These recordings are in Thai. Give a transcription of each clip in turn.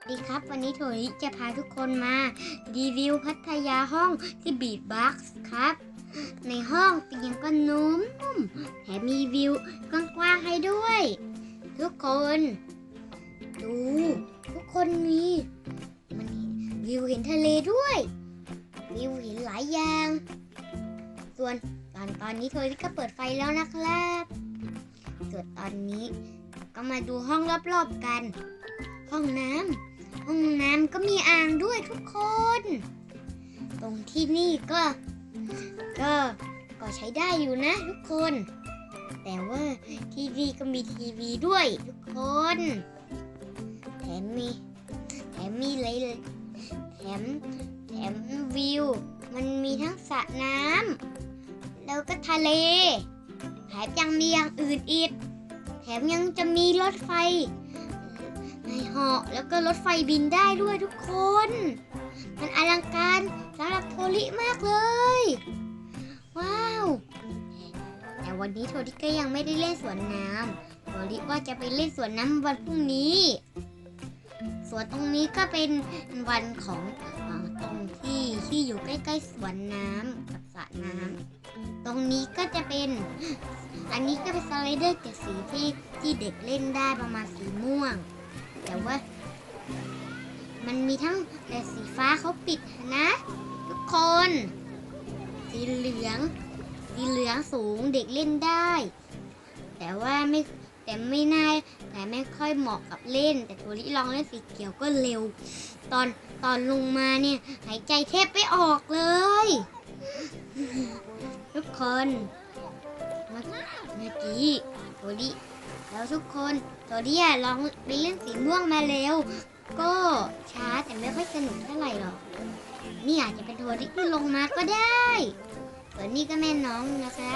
สวัสดีครับวันนี้โทริจะพาทุกคนมารีวิวพัทยาห้องที่บีทบัคส์ครับ ในห้องเตียงก็นุ่มๆแถมมีวิวกว้างๆให้ด้วย ทุกคน ดู ทุกคนมีมันวิวเห็นทะเลด้วย วิวเห็นหลายอย่าง ส่วนตอนตอนนี้โทริก็เปิดไฟแล้วนะครับส่วนตอนนี้ก็มาดูห้องรอบๆกัน ห้องน้ำห้องน้ำก็มีอ่างด้วยทุกคน ตรงที่นี่ก็ ก็ก็ใช้ได้อยู่นะทุกคน แต่ว่าที่นี่ก็มีทีวีด้วยทุกคนแถมมีแถมมีอะไรเลยแถมแถมวิว มันมีทั้งสระน้ำแล้วก็ทะเลแถมยังมีอย่างอื่นอีกแถมยังจะมีรถไฟ ในเหาะแล้วก็รถไฟบินได้ด้วยทุกคน มันอลังการสำหรับโทริมากเลย ว้าว แต่วันนี้โทริก็ยังไม่ได้เล่นสวนน้ำโทริว่าจะไปเล่นสวนน้ำวันพรุ่งนี้สวนตรงนี้ก็เป็นวันของอตรงที่ที่อยู่ใกล้ๆสวนน้ำกับสระน้ำตรงนี้ก็จะเป็น อันนี้ก็เป็นสไลเดอร์เจ็ดสีที่ที่เด็กเล่นได้ประมาณสีม่วง แต่ว่า มันมีทั้งแต่สีฟ้าเขาปิดนะ ทุกคน สีเหลือง สีเหลืองสูงเด็กเล่นได้ แต่ว่าไม่แต่ไม่น่าแต่ไม่ค่อยเหมาะกับเล่น แต่โทริลองเล่นสีเขียวก็เร็ว ตอนตอนลงมาเนี่ยหายใจแทบไม่ออกเลย ทุกคนเมื่อกี้โทริ แล้วทุกคนโทริอะลองไปเล่นสีม่วงมาเร็ว ก็ช้าแต่ไม่ค่อยสนุกเท่าไหร่หรอก นี่อาจจะเป็นโทริที่ลงมาก็ได้ส่วนนี่ก็แม่น้องนะคะ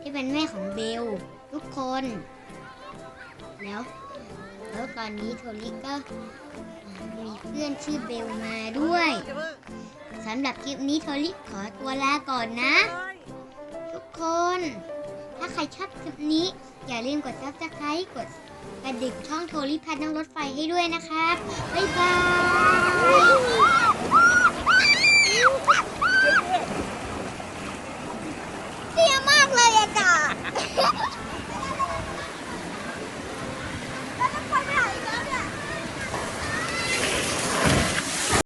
ที่เป็นแม่ของเบลทุกคน แล้วแล้วตอนนี้โทริก็มีเพื่อนชื่อเบลมาด้วยสำหรับคลิปนี้โทริขอตัวลาก่อนนะ ทุกคนาใครชอบคลิปนี้ อย่าลืมกด subscribe กดกระดิ่งช่องโทริพัฒน์นั่งรถไฟให้ด้วยนะครับ บ๊ายบาย